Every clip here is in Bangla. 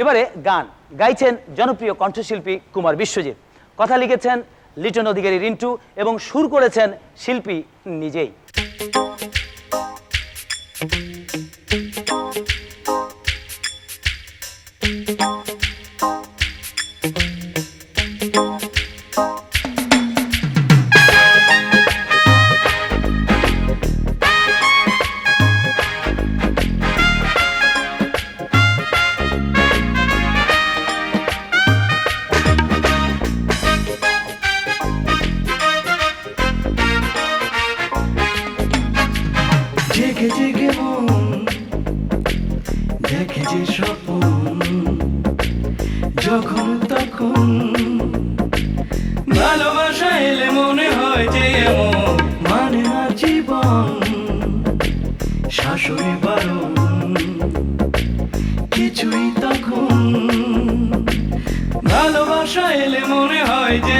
এবারে গান। গাইছেন জনপ্রিয় কণ্ঠশিল্পী কুমার বিশ্বজিৎ। কথা লিখেছেন লিটন অধিকারী রিন্টু এবং সুর করেছেন শিল্পী নিজেই। জেগে দেখে যে স্বপন, যখন তখন ভালোবাসা এলে মনে হয় যে মানে না জীবন, শাশুড়ি বারণ। কিছুই তখন ভালোবাসা এলে মনে হয় যে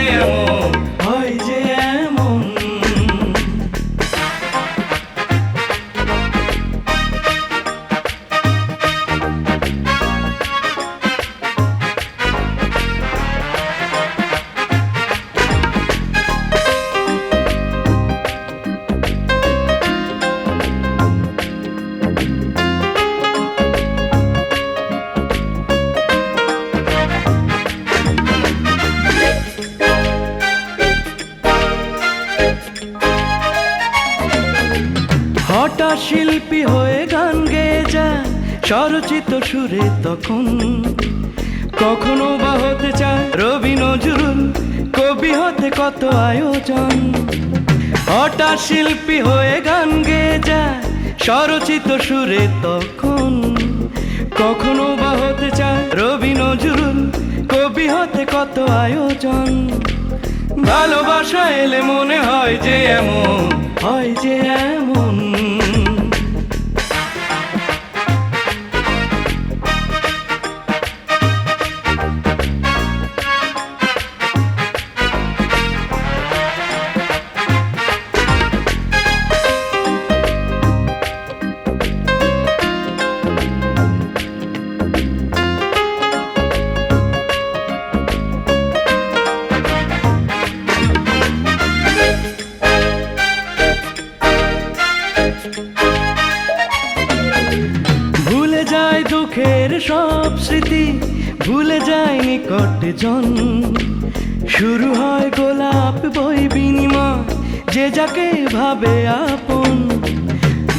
হঠাৎ শিল্পী হয়ে গান গেয়ে যায় স্বরচিত সুরে তখন। কখনো বা হতে চায় রবি নজরুল, কবি হতে কত আয়োজন। হঠাৎ শিল্পী হয়ে গান গেয়ে যায় স্বরচিত সুরে তখন। কখনো বা হতে চায় রবি নজরুল, কবি হতে কত আয়োজন। ভালোবাসা এলে মনে হয় যে এমন, হয় যে দুঃখের সব স্মৃতি ভুলে যায় নিকট জন। শুরু হয় গোলাপ বই বিনিময়, যে যাকে ভাবে আপন।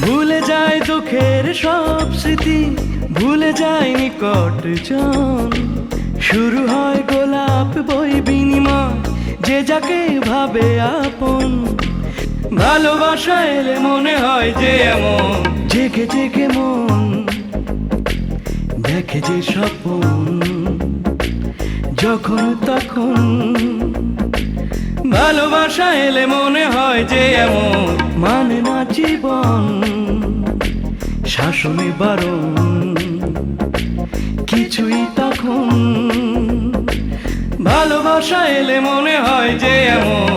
ভুলে যায় দুঃখের সব স্মৃতি, ভুলে যায় নিকট জন। শুরু হয় গোলাপ বই বিনিময়, যে যাকে ভাবে আপন। ভালোবাসা এলে মনে হয় যে এমন। জেগে জেগে মন দেখে যে স্বপন, যখন তখন ভালোবাসা এলে মনে হয় যে এমন মানে না জীবন, শাসনে বারণ, কিছুই তখন ভালোবাসা এলে মনে হয় যে এমন